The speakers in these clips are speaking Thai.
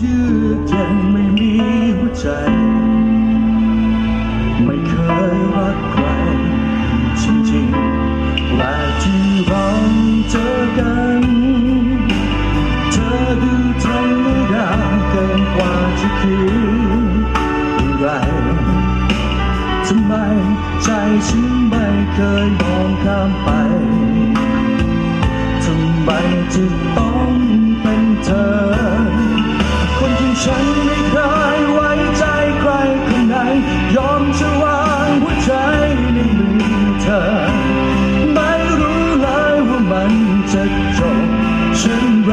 เยือกเย็นไม่มีหัวใจ ไม่เคยรักใครจริงๆและที่เราเจอกัน เธอดูธรรมดาเกินกว่าที่คิดอะไรทำไมใจฉันไม่เคยมองข้ามไป ทำไมจะต้อง เป็นเธอ คนที่ฉันไม่เคยไว้ใจใครคนไหน ยอมจะวางหัวใจในมือเธอ ไม่รู้เลยว่ามันจะจบเช่นไร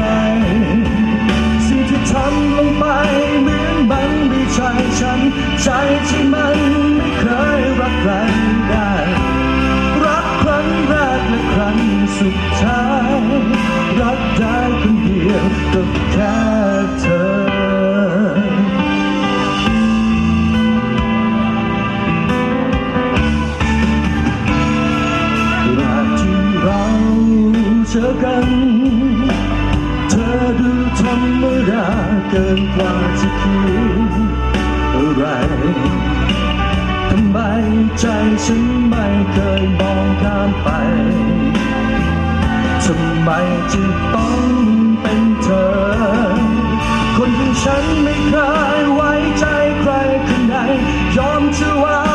สิ่งที่ทำลงไปเหมือนมันไม่ใช่ฉันใจ เจอกัน เธอดูธรรมดาเกินกว่าจะคิดอะไรทำไมใจฉันไม่เคยมองข้ามไป ทำไมจึงต้องเป็นเธอ คนที่ฉันไม่เคยไว้ใจใครคนไหนยอมจะว่า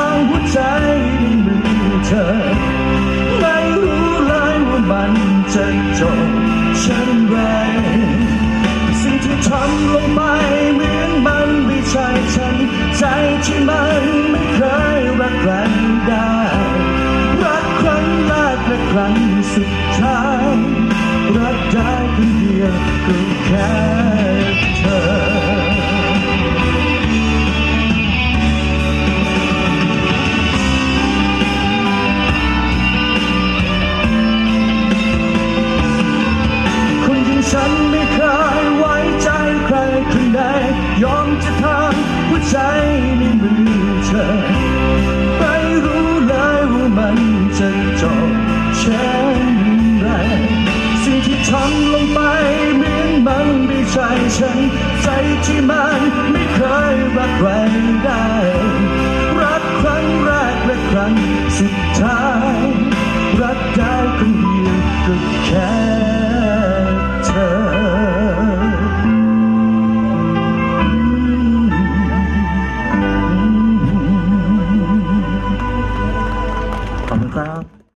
รั้งสุดท้ายรักได้คนเดียวก็แค่เธอคนที่ฉันไม่เคยไว้ใจใครคนใดยอมจะทำหัวใจในมือเธอ ใจฉัน ใจที่มันไม่เคยรักใครได้ รักครั้งแรกและครั้งสุดท้าย รักได้คนเดียวก็แค่